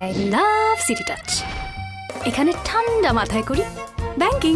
I love city touch এখানে ঠান্ডা মাথায় করি ব্যাংকিং।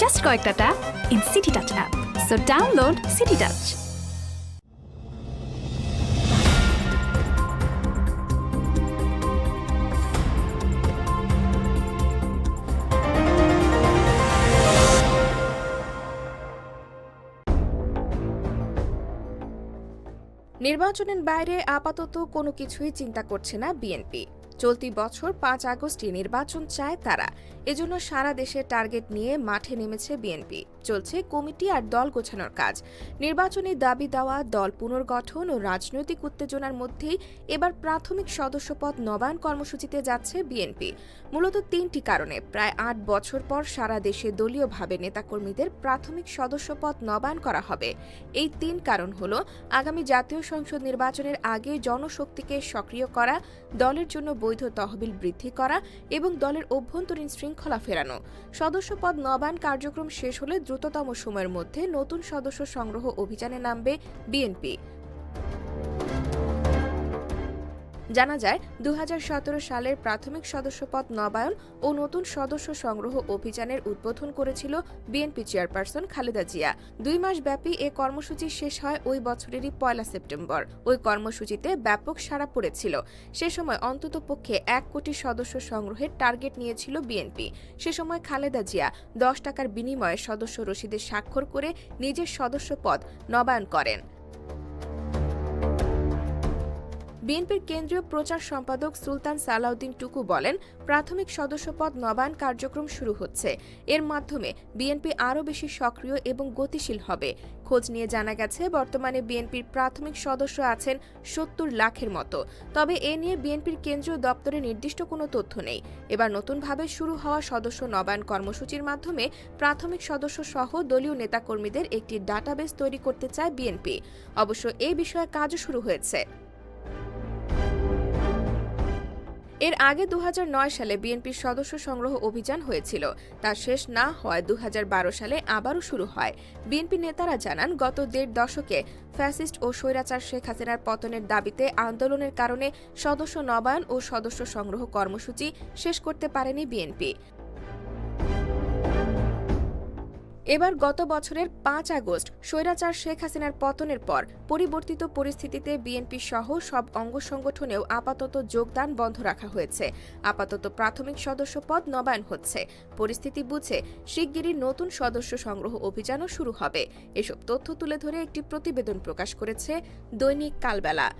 জাস্ট কয়েকটা tap in City touch app so download City touch নির্বাচনের বাইরে আপাতত কোনো কিছুই চিন্তা করছে না বিএনপি। চলতি বছর পাঁচ আগস্টে নির্বাচন চায় তারা। এজন্য সারা দেশে টার্গেট নিয়ে মাঠে নেমেছে বিএনপি। চলছে কমিটি আর দল গোছানোর কাজ। নির্বাচনী দাবি দেওয়া, দল পুনর্গঠন ও রাজনৈতিক উত্তেজনার মধ্যেই এবার প্রাথমিক সদস্যপদ নবায়ন কর্মসূচিতে যাচ্ছে বিএনপি। মূলত তিনটি কারণে। প্রায় আট বছর পর সারা দেশে দলীয়ভাবে নেতাকর্মীদের প্রাথমিক সদস্যপদ নবায়ন করা হবে। এই তিন কারণ হল, আগামী জাতীয় সংসদ নির্বাচনের আগে জনশক্তিকে সক্রিয় করা, দলের জন্য বৈধ তহবিল বৃদ্ধি করা এবং দলের অভ্যন্তরীণ শৃঙ্খলা ফেরানো। সদস্যপদ নবায়ন কার্যক্রম শেষ হলে দ্রুততম সময়ের মধ্যে নতুন সদস্য সংগ্রহ অভিযানে নামবে বিএনপি। জানা যায় দু হাজার সতেরো সালের প্রাথমিক সদস্যপদ নবায়ন ও নতুন সদস্য সংগ্রহ অভিযানের উদ্বোধন করেছিল বিএনপি চেয়ারপারসন খালেদা জিয়া। দুই মাস ব্যাপী এ কর্মসূচি শেষ হয় ওই বছরেরই পয়লা সেপ্টেম্বর। ওই কর্মসূচিতে ব্যাপক সাড়া পড়েছিল। সে সময় অন্তত পক্ষে এক কোটি সদস্য সংগ্রহের টার্গেট নিয়েছিল বিএনপি। সে সময় খালেদা জিয়া দশ টাকার বিনিময়ে সদস্য রসিদের স্বাক্ষর করে নিজের সদস্য পদ নবায়ন করেন। বিএনপির কেন্দ্রীয় প্রচার সম্পাদক সুলতান সালাউদ্দিন টুকু বলেন, প্রাথমিক সদস্যপদ নবায়ন কার্যক্রম শুরু হচ্ছে। এর মাধ্যমে বিএনপি আরও বেশি সক্রিয় এবং গতিশীল হবে। খোঁজ নিয়ে জানা গেছে, বর্তমানে বিএনপির প্রাথমিক সদস্য আছেন সত্তর লাখের মতো। তবে এ নিয়ে বিএনপির কেন্দ্রীয় দপ্তরে নির্দিষ্ট কোনো তথ্য নেই। এবার নতুনভাবে শুরু হওয়া সদস্য নবায়ন কর্মসূচির মাধ্যমে প্রাথমিক সদস্য সহ দলীয় নেতাকর্মীদের একটি ডাটাবেস তৈরি করতে চায় বিএনপি। অবশ্য এ বিষয়ে কাজও শুরু হয়েছে। এর আগে দু হাজার নয় সালে বিএনপির সদস্য সংগ্রহ অভিযান হয়েছিল। তা শেষ না হওয়ায় দু হাজার বারো সালে আবারও শুরু হয়। বিএনপি নেতারা জানান, গত দেড় দশকে ফ্যাসিস্ট ও স্বৈরাচার শেখ হাসিনার পতনের দাবিতে আন্দোলনের কারণে সদস্য নবায়ন ও সদস্য সংগ্রহ কর্মসূচি শেষ করতে পারেনি বিএনপি। এবার গত বছরের পাঁচ আগস্ট স্বৈরাচার শেখ হাসিনার পতনের পর পরিবর্তিত পরিস্থিতিতে বিএনপি সহ সব অঙ্গ সংগঠনেও আপাতত যোগদান বন্ধ রাখা হয়েছে। আপাতত প্রাথমিক সদস্য পদ নবায়ন হচ্ছে। পরিস্থিতি বুঝে শিগগিরই নতুন সদস্য সংগ্রহ অভিযানও শুরু হবে। এসব তথ্য তুলে ধরে একটি প্রতিবেদন প্রকাশ করেছে দৈনিক Kalbela.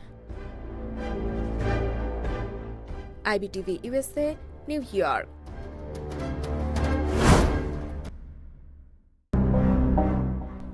IBTV USA New York.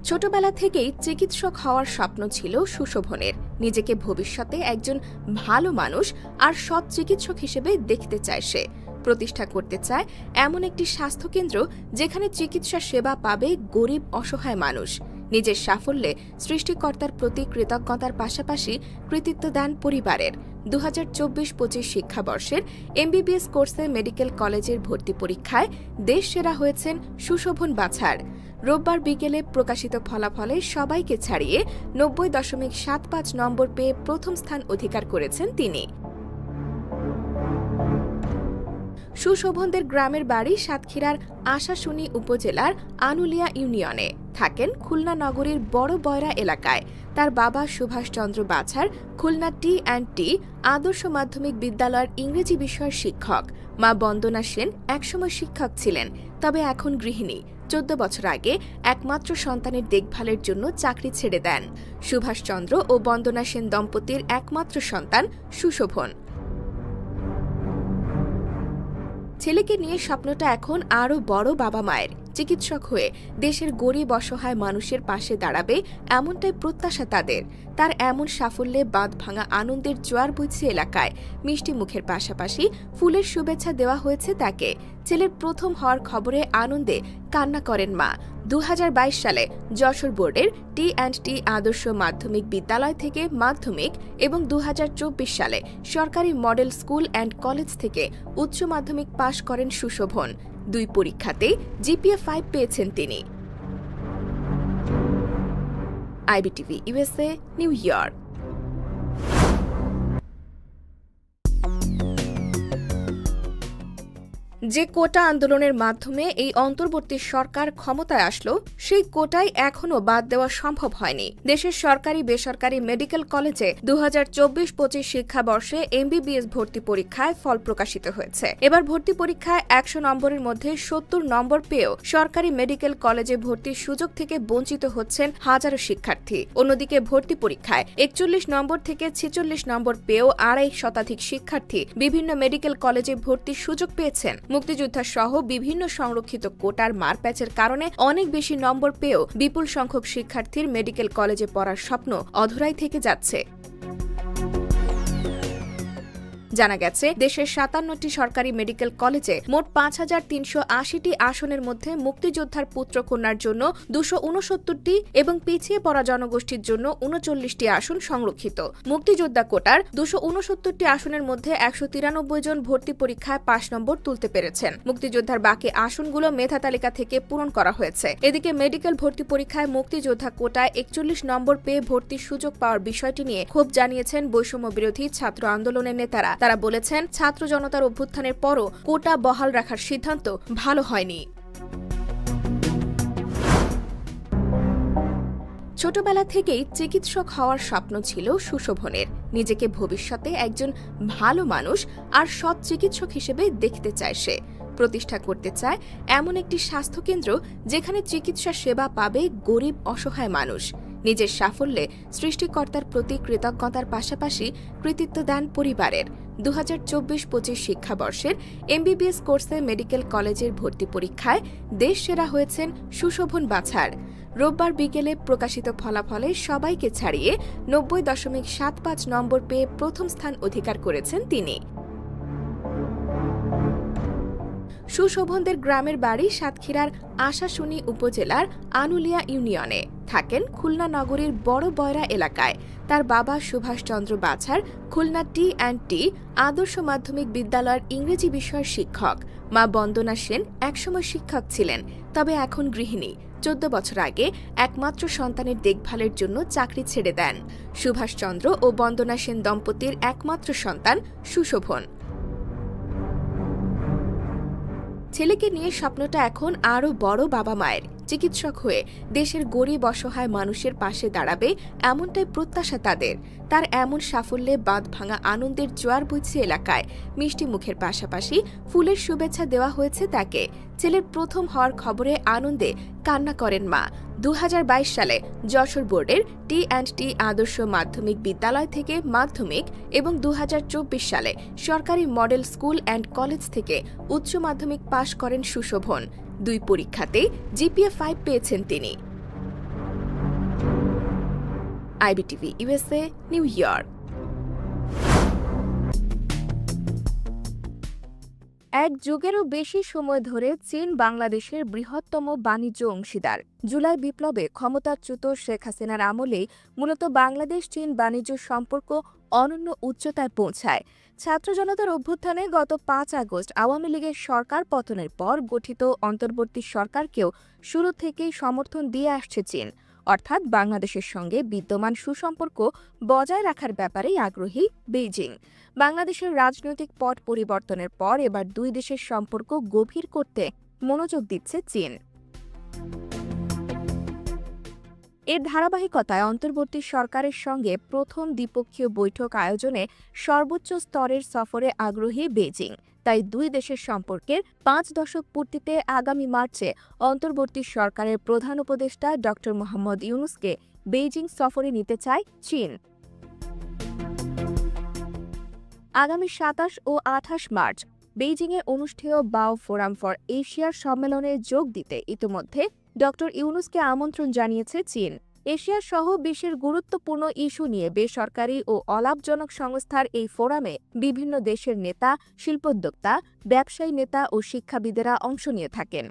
ছোটবেলা থেকেই চিকিৎসক হওয়ার স্বপ্ন ছিল সুশোভনের। নিজেকে ভবিষ্যতে একজন ভালো মানুষ আর সৎ চিকিৎসক হিসেবে দেখতে চায় সে। প্রতিষ্ঠা করতে চায় এমন একটি স্বাস্থ্যকেন্দ্র যেখানে চিকিৎসা সেবা পাবে গরিব, অসহায় মানুষ। নিজের সাফল্যে সৃষ্টিকর্তার প্রতি কৃতজ্ঞতার পাশাপাশি কৃতিত্ব দেন পরিবারের। দু হাজার চব্বিশ পঁচিশ শিক্ষাবর্ষের এমবিবিএস কোর্সে মেডিকেল কলেজের ভর্তি পরীক্ষায় দেশ সেরা হয়েছেন সুশোভন বাছার। রোববার বিকেলে প্রকাশিত ফলাফলে সবাইকে ছাড়িয়ে নব্বই দশমিক সাত পাঁচ নম্বর পেয়ে প্রথম স্থান অধিকার করেছেন তিনি। সুশোভনদের গ্রামের বাড়ি সাতক্ষীরার আশাশুনি উপজেলার আনুলিয়া ইউনিয়নে। থাকেন খুলনা নগরীর বড় বয়রা এলাকায়। তার বাবা Subhashchandra Bachhar, Khulna T and T, আদর্শ মাধ্যমিক বিদ্যালয়ের ইংরেজি বিষয়ের শিক্ষক। মা বন্দনা সেন একসময় শিক্ষক ছিলেন, তবে এখন গৃহিণী। চোদ্দ বছর আগে একমাত্র সন্তানের দেখভালের জন্য চাকরি ছেড়ে দেন। সুভাষচন্দ্র ও বন্দনা সেন দম্পতির একমাত্র সন্তান সুশোভন। ছেলেকে নিয়ে স্বপ্নটা এখন আরও বড় বাবা মায়ের। চিকিৎসক হয়ে দেশের গরিব অসহায় মানুষের পাশে দাঁড়াবে এমনটাই প্রত্যাশা তাদের। তার এমন সাফল্যে বাঁধ ভাঙা আনন্দের জোয়ার বইছে এলাকায়। মিষ্টি মুখের পাশাপাশি ফুলের শুভেচ্ছা দেওয়া হয়েছে তাকে। ছেলের প্রথম হওয়ার খবরে আনন্দে কান্না করেন মা। দু হাজার বাইশ সালে যশোর বোর্ডের টি অ্যান্ড টি আদর্শ মাধ্যমিক বিদ্যালয় থেকে মাধ্যমিক এবং দু হাজার চব্বিশ সালে সরকারি মডেল স্কুল অ্যান্ড কলেজ থেকে উচ্চ মাধ্যমিক পাশ করেন সুশোভন। দুই পরীক্ষাতেই জিপিএ ফাইভ পেয়েছেন তিনি। IBTV USA New York. যে কোটা আন্দোলনের মাধ্যমে এই অন্তর্বর্তী সরকার ক্ষমতায় আসলো, সেই কোটাই এখনও বাদ দেওয়া সম্ভব হয়নি। দেশের সরকারি বেসরকারি মেডিকেল কলেজে দু হাজার চব্বিশ পঁচিশ শিক্ষাবর্ষে এমবিবিএস ভর্তি পরীক্ষায় ফল প্রকাশিত হয়েছে। এবার ভর্তি পরীক্ষায় একশো নম্বরের মধ্যে সত্তর নম্বর পেয়েও সরকারি মেডিকেল কলেজে ভর্তির সুযোগ থেকে বঞ্চিত হচ্ছেন হাজারো শিক্ষার্থী। অন্যদিকে ভর্তি পরীক্ষায় একচল্লিশ নম্বর থেকে ছেচল্লিশ নম্বর পেয়েও আড়াই শতাধিক শিক্ষার্থী বিভিন্ন মেডিকেল কলেজে ভর্তির সুযোগ পেয়েছেন। মুক্তিযোদ্ধা সহ বিভিন্ন সংরক্ষিত কোটার মারপ্যাচের কারণে অনেক বেশি নম্বর পেয়েও বিপুল সংখ্যক শিক্ষার্থীর মেডিকেল কলেজে পড়ার স্বপ্ন অধরাই থেকে যাচ্ছে। জানা গেছে, দেশের সাতান্নটি সরকারি মেডিকেল কলেজে মোট পাঁচ হাজার তিনশো আশিটি আসনের মধ্যে মুক্তিযোদ্ধার পুত্র কন্যার জন্য দুশো উনসত্তরটি এবং পিছিয়ে পড়া জনগোষ্ঠীর জন্য উনচল্লিশটি আসন সংরক্ষিত। মুক্তিযোদ্ধা কোটার দুশো উনসত্তরটি আসনের মধ্যে একশো তিরানব্বই জন ভর্তি পরীক্ষায় পাঁচ নম্বর তুলতে পেরেছেন। মুক্তিযোদ্ধার বাকি আসনগুলো মেধা তালিকা থেকে পূরণ করা হয়েছে। এদিকে মেডিকেল ভর্তি পরীক্ষায় মুক্তিযোদ্ধা কোটায় একচল্লিশ নম্বর পেয়ে ভর্তির সুযোগ পাওয়ার বিষয়টি নিয়ে ক্ষোভ জানিয়েছেন বৈষম্য বিরোধী ছাত্র আন্দোলনের নেতারা। তারা বলেছেন, ছাত্র জনতার অভ্যুত্থানের পরও কোটা বহাল রাখার সিদ্ধান্ত ভালো হয়নি। ছোটবেলা থেকেই চিকিৎসক হওয়ার স্বপ্ন ছিল সুশোভনের। নিজেকে ভবিষ্যতে একজন ভালো মানুষ আর সৎ চিকিৎসক হিসেবে দেখতে চায় সে। প্রতিষ্ঠা করতে চায় এমন একটি স্বাস্থ্যকেন্দ্র যেখানে চিকিৎসা সেবা পাবে গরিব, অসহায় মানুষ। নিজের সাফল্যে সৃষ্টিকর্তার প্রতি কৃতজ্ঞতার পাশাপাশি কৃতিত্ব দেন পরিবারের। দু হাজার চব্বিশ পঁচিশ শিক্ষাবর্ষের এমবিবিএস কোর্সে মেডিকেল কলেজের ভর্তি পরীক্ষায় দেশ সেরা হয়েছেন সুশোভন বাছার। রোববার বিকেলে প্রকাশিত ফলাফলে সবাইকে ছাড়িয়ে নব্বই দশমিক সাত পাঁচ নম্বর পেয়ে প্রথম স্থান অধিকার করেছেন তিনি। সুশোভনদের গ্রামের বাড়ি সাতক্ষীরার আশাশুনি উপজেলার আনুলিয়া ইউনিয়নে। থাকেন খুলনা নগরীর বড় বয়রা এলাকায়। তার বাবা Subhashchandra Bachhar, Khulna T and T, আদর্শ মাধ্যমিক বিদ্যালয়ের ইংরেজি বিষয়ের শিক্ষক। মা বন্দনা সেন একসময় শিক্ষক ছিলেন, তবে এখন গৃহিণী। চোদ্দ বছর আগে একমাত্র সন্তানের দেখভালের জন্য চাকরি ছেড়ে দেন। সুভাষচন্দ্র ও বন্দনা সেন দম্পতির একমাত্র সন্তান সুশোভন। ছেলেকে নিয়ে স্বপ্নটা এখন আরও বড় বাবা মায়ের চিকিৎসক হয়ে দেশের গরিব অসহায় মানুষের পাশে দাঁড়াবে এমনটাই প্রত্যাশা তাদের। তার এমন সাফল্যে বাঁধ ভাঙা আনন্দের জোয়ার বইছে এলাকায়। মিষ্টি মুখের পাশাপাশি ফুলের শুভেচ্ছা দেওয়া হয়েছে তাকে। ছেলের প্রথম হওয়ার খবরে আনন্দে কান্না করেন মা। দু হাজার বাইশ সালে যশোর বোর্ডের টি অ্যান্ড টি আদর্শ মাধ্যমিক বিদ্যালয় থেকে মাধ্যমিক এবং দু হাজার চব্বিশ সালে সরকারি মডেল স্কুল অ্যান্ড কলেজ থেকে উচ্চ মাধ্যমিক পাশ করেন সুশোভন। দুই পরীক্ষাতে জিপিএ ফাইভ পেয়েছেন তিনি। IBTV USA, New York. এক যুগেরও বেশি সময় ধরে চীন বাংলাদেশের বৃহত্তম বাণিজ্য অংশীদার। জুলাই বিপ্লবে ক্ষমতাচ্যুত শেখ হাসিনার আমলেই মূলত বাংলাদেশ চীন বাণিজ্য সম্পর্ক অনন্য উচ্চতায় পৌঁছায়। ছাত্র জনতার অভ্যুত্থানে গত পাঁচ আগস্ট আওয়ামী লীগের সরকার পতনের পর গঠিত অন্তর্বর্তী সরকারকেও শুরু থেকেই সমর্থন দিয়ে আসছে চীন। অর্থাৎ বাংলাদেশের সঙ্গে বিদ্যমান সুসম্পর্ক বজায় রাখার ব্যাপারেই আগ্রহী বেইজিং। বাংলাদেশের রাজনৈতিক পট পরিবর্তনের পর এবার দুই দেশের সম্পর্ক গভীর করতে মনোযোগ দিচ্ছে চীন। এর ধারাবাহিকতায় অন্তর্বর্তী সরকারের সঙ্গে প্রথম দ্বিপক্ষীয় বৈঠক আয়োজনে সর্বোচ্চ স্তরের সফরে আগ্রহী বেজিং তাই দুই দেশের সম্পর্কের পাঁচ দশক পূর্তিতে আগামী মার্চে অন্তর্বর্তী সরকারের প্রধান উপদেষ্টা ড মোহাম্মদ ইউনুসকে বেইজিং সফরে নিতে চায় চীন। আগামী সাতাশ ও আঠাশ মার্চ বেইজিংয়ে অনুষ্ঠেয় বাও ফোরাম ফর এশিয়ার সম্মেলনে যোগ দিতে ইতোমধ্যে ড ইউনুসকে আমন্ত্রণ জানিয়েছে চীন। এশিয়া সহ বিশ্বের গুরুত্বপূর্ণ ইস্যু নিয়ে বেসরকারি ও অলাভজনক সংস্থার এই ফোরামে বিভিন্ন দেশের নেতা, শিল্পোদ্যোক্তা, ব্যবসায়ী নেতা ও শিক্ষাবিদেরা অংশ নিয়ে থাকেন।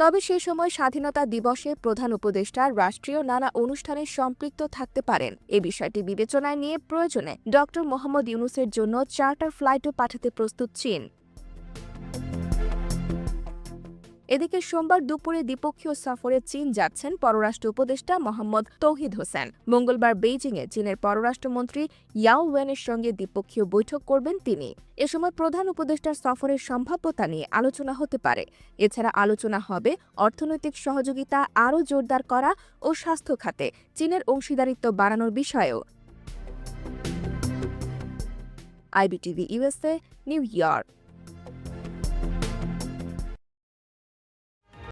তবে সে সময় স্বাধীনতা দিবসে প্রধান উপদেষ্টা রাষ্ট্রীয় নানা অনুষ্ঠানে সম্পৃক্ত থাকতে পারেন। এ বিষয়টি বিবেচনায় নিয়ে প্রয়োজনে ড মোহাম্মদ ইউনুসের জন্য চার্টার ফ্লাইটও পাঠাতে প্রস্তুত চীন। এদিকে সোমবার দুপুরে দ্বিপক্ষীয় সফরে চীন যাচ্ছেন পররাষ্ট্র উপদেষ্টা মোহাম্মদ তৌহিদ হোসেন। মঙ্গলবার বেইজিংয়ে চীনের পররাষ্ট্রমন্ত্রী ইয়াও ওয়েনের সঙ্গে দ্বিপক্ষীয় বৈঠক করবেন তিনি। এ সময় প্রধান উপদেষ্টার সফরের সম্ভাব্যতা নিয়ে আলোচনা হতে পারে। এছাড়া আলোচনা হবে অর্থনৈতিক সহযোগিতা আরও জোরদার করা ও স্বাস্থ্য খাতে, চীনের অংশীদারিত্ব বাড়ানোর বিষয়েও। IBTV USA New York.